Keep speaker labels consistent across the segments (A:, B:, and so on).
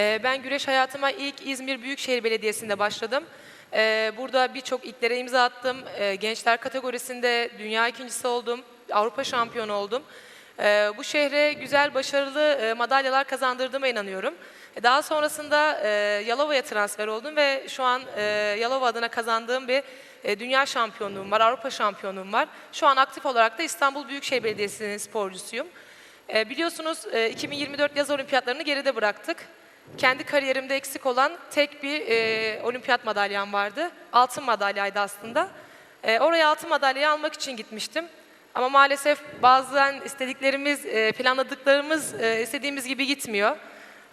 A: Ee, ben güreş hayatıma ilk İzmir Büyükşehir Belediyesi'nde başladım. Ee, burada birçok ilklere imza attım. Ee, gençler kategorisinde dünya ikincisi oldum. Avrupa şampiyonu oldum. Bu şehre güzel, başarılı e, madalyalar kazandırdığıma inanıyorum. Daha sonrasında e, Yalova'ya transfer oldum ve şu an e, Yalova adına kazandığım bir dünya şampiyonluğum var, Avrupa şampiyonluğum var. Şu an aktif olarak da İstanbul Büyükşehir Belediyesi'nin sporcusuyum. Biliyorsunuz e, 2024 yaz olimpiyatlarını geride bıraktık. Kendi kariyerimde eksik olan tek bir e, olimpiyat madalyam vardı. Altın madalyaydı aslında. E, oraya altın madalyayı almak için gitmiştim. Ama maalesef bazen istediklerimiz, e, planladıklarımız e, istediğimiz gibi gitmiyor.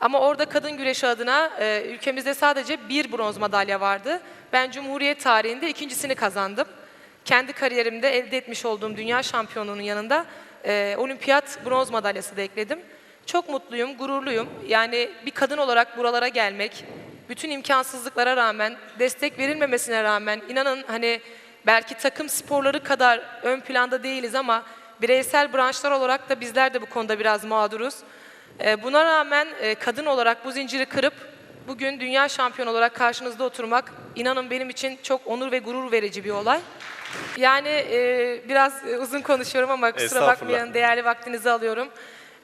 A: Ama orada kadın güreşi adına e, ülkemizde sadece bir bronz madalya vardı. Ben Cumhuriyet tarihinde ikincisini kazandım. Kendi kariyerimde elde etmiş olduğum dünya şampiyonluğunun yanında e, olimpiyat bronz madalyası da ekledim. Çok mutluyum, gururluyum. Yani bir kadın olarak buralara gelmek, bütün imkansızlıklara rağmen, destek verilmemesine rağmen inanın hani belki takım sporları kadar ön planda değiliz ama bireysel branşlar olarak da bizler de bu konuda biraz mağduruz. E, Buna rağmen e, kadın olarak bu zinciri kırıp bugün dünya şampiyonu olarak karşınızda oturmak inanın benim için çok onur ve gurur verici bir olay. Yani e, biraz e, uzun konuşuyorum ama kusura bakmayın değerli vaktinizi alıyorum.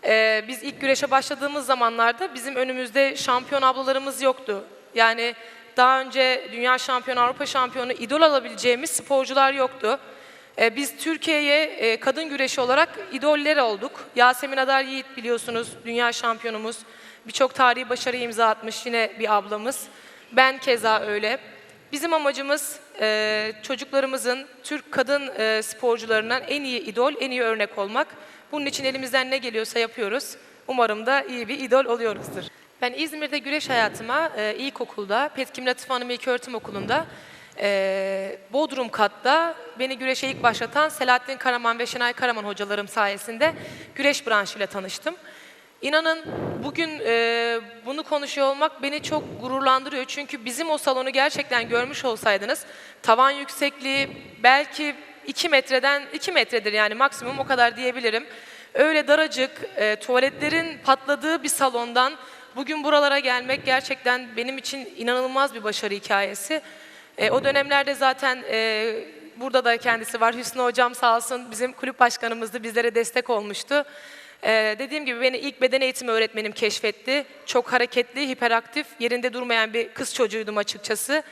A: E, biz ilk güreşe başladığımız zamanlarda bizim önümüzde şampiyon ablalarımız yoktu. Yani daha önce dünya şampiyonu, Avrupa şampiyonu idol alabileceğimiz sporcular yoktu. E, Biz Türkiye'ye e, kadın güreşi olarak idoller olduk. Yasemin Adar Yiğit biliyorsunuz dünya şampiyonumuz. Birçok tarihi başarı imza atmış yine bir ablamız. Ben keza öyle. Bizim amacımız e, çocuklarımızın Türk kadın e, sporcularından en iyi idol, en iyi örnek olmak. Bunun için elimizden ne geliyorsa yapıyoruz. Umarım da iyi bir idol oluyoruzdur. Ben İzmir'de güreş hayatıma e, ilkokulda, Petkim Latif Hanım İlköğretim Okulu'nda e, Bodrum katta beni güreşe ilk başlatan Selahattin Karaman ve Şenay Karaman hocalarım sayesinde güreş branşıyla tanıştım. İnanın bugün e, bunu konuşuyor olmak beni çok gururlandırıyor. Çünkü bizim o salonu gerçekten görmüş olsaydınız tavan yüksekliği belki 2 metreden 2 metredir yani maksimum o kadar diyebilirim. Öyle daracık e, tuvaletlerin patladığı bir salondan bugün buralara gelmek gerçekten benim için inanılmaz bir başarı hikayesi. E, o dönemlerde zaten e, burada da kendisi var. Hüsnü Hocam sağ olsun bizim kulüp başkanımızdı. Bizlere destek olmuştu. E, dediğim gibi beni ilk beden eğitimi öğretmenim keşfetti. Çok hareketli, hiperaktif, yerinde durmayan bir kız çocuğuydum açıkçası.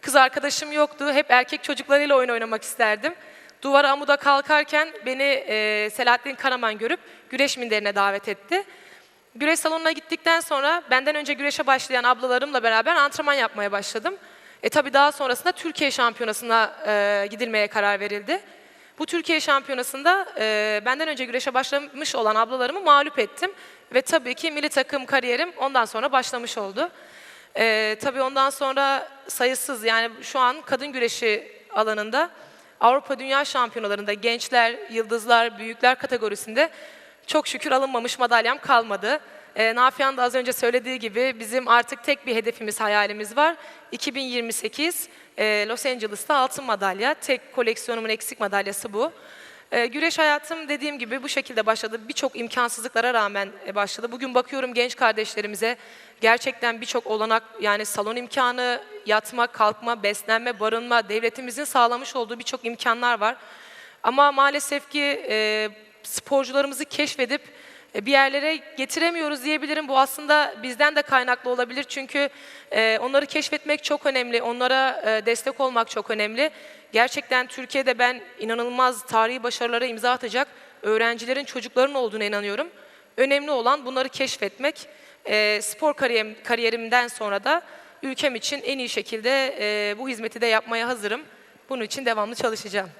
A: Kız arkadaşım yoktu. Hep erkek çocuklarıyla oyun oynamak isterdim. Duvara amuda kalkarken beni e, Selahattin Karaman görüp güreş minderine davet etti. Güreş salonuna gittikten sonra benden önce güreşe başlayan ablalarımla beraber antrenman yapmaya başladım. E tabii daha sonrasında Türkiye Şampiyonası'na e, gidilmeye karar verildi. Bu Türkiye Şampiyonası'nda e, benden önce güreşe başlamış olan ablalarımı mağlup ettim. Ve tabii ki milli takım kariyerim ondan sonra başlamış oldu. E, tabii ondan sonra sayısız yani şu an kadın güreşi alanında Avrupa Dünya Şampiyonalarında gençler, yıldızlar, büyükler kategorisinde çok şükür alınmamış madalyam kalmadı. E, Nafihan da az önce söylediği gibi bizim artık tek bir hedefimiz, hayalimiz var. 2028 e, Los Angeles'ta altın madalya. Tek koleksiyonumun eksik madalyası bu. E, güreş hayatım dediğim gibi bu şekilde başladı. Birçok imkansızlıklara rağmen e, başladı. Bugün bakıyorum genç kardeşlerimize gerçekten birçok olanak yani salon imkanı, yatma, kalkma, beslenme, barınma, devletimizin sağlamış olduğu birçok imkanlar var. Ama maalesef ki e, sporcularımızı keşfedip bir yerlere getiremiyoruz diyebilirim. Bu aslında bizden de kaynaklı olabilir çünkü e, onları keşfetmek çok önemli, onlara e, destek olmak çok önemli. Gerçekten Türkiye'de ben inanılmaz tarihi başarılara imza atacak öğrencilerin, çocukların olduğuna inanıyorum. Önemli olan bunları keşfetmek. E, spor kariyerim, kariyerimden sonra da ülkem için en iyi şekilde e, bu hizmeti de yapmaya hazırım. Bunun için devamlı çalışacağım.